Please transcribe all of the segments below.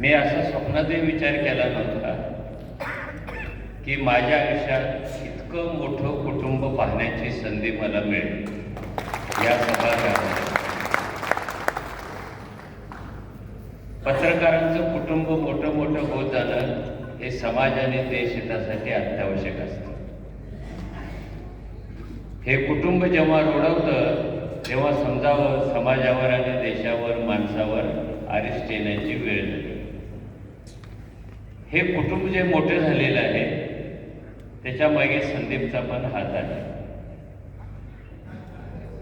मी असा स्वप्नातही विचार केला नव्हता की माझ्या आयुष्यात इतकं मोठं कुटुंब पाहण्याची संधी मला मिळेल. या सभागृहात पत्रकारांचं कुटुंब मोठं मोठं होत जाणं हे समाजाने आणि देश हितासाठी अत्यावश्यक असतं. हे कुटुंब जेव्हा रोडवतं तेव्हा समजावं समाजावर आणि देशावर माणसावर अरिष्ट येण्याची वेळ झाली हे कुटुंब जे मोठे झालेलं आहे त्याच्यामागे संदीपचा पण हात आहे.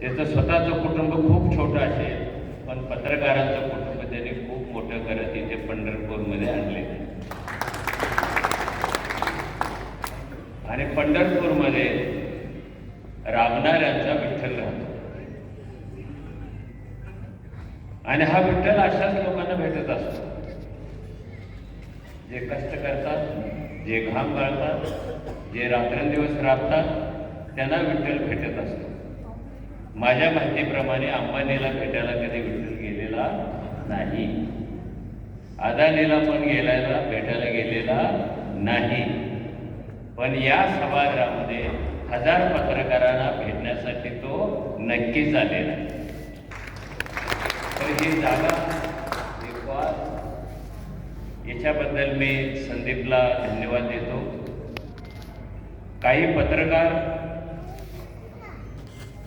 त्याचं स्वतःचं कुटुंब खूप छोटं असेल पण पत्रकारांचं कुटुंब त्यांनी खूप मोठं करत इथे पंढरपूरमध्ये आणले. आणि पंढरपूरमध्ये राबणाऱ्यांचा विठ्ठल राहतो. आणि हा विठ्ठल अशाच लोकांना भेटत असतो. जे कष्ट करतात जे घाम गाळतात जे रात्रंदिवस राबतात त्यांना विठ्ठल भेटत असतो. माझ्या माहितीप्रमाणे अंबानीला भेटायला कधी विठ्ठल गेलेला नाही. अदानीला पण गेलायला भेटायला गेलेला नाही. पण या सभागृहामध्ये हजार पत्रकारांना भेटण्यासाठी तो नक्कीच आलेला आहे. तर ही जागा याच्याबद्दल मी संदीपला धन्यवाद देतो. काही पत्रकार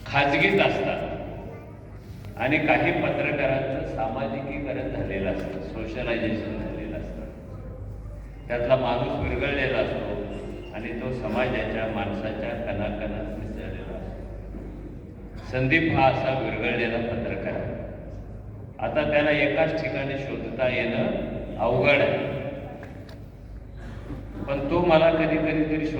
खाजगीत असतात आणि काही पत्रकारांचं सामाजिकीकरण झालेलं असतं सोशलायझेशन झालेलं असतं. त्यातला माणूस विरघळलेला असतो आणि तो समाजाच्या माणसाच्या कणाकणात मिसळलेला असतो. संदीप हा असा विरघळलेला पत्रकार आहे. आता त्याला एकाच ठिकाणी शोधता येणं अवघड आहे. पण तो मला कधी कधी तरी शोध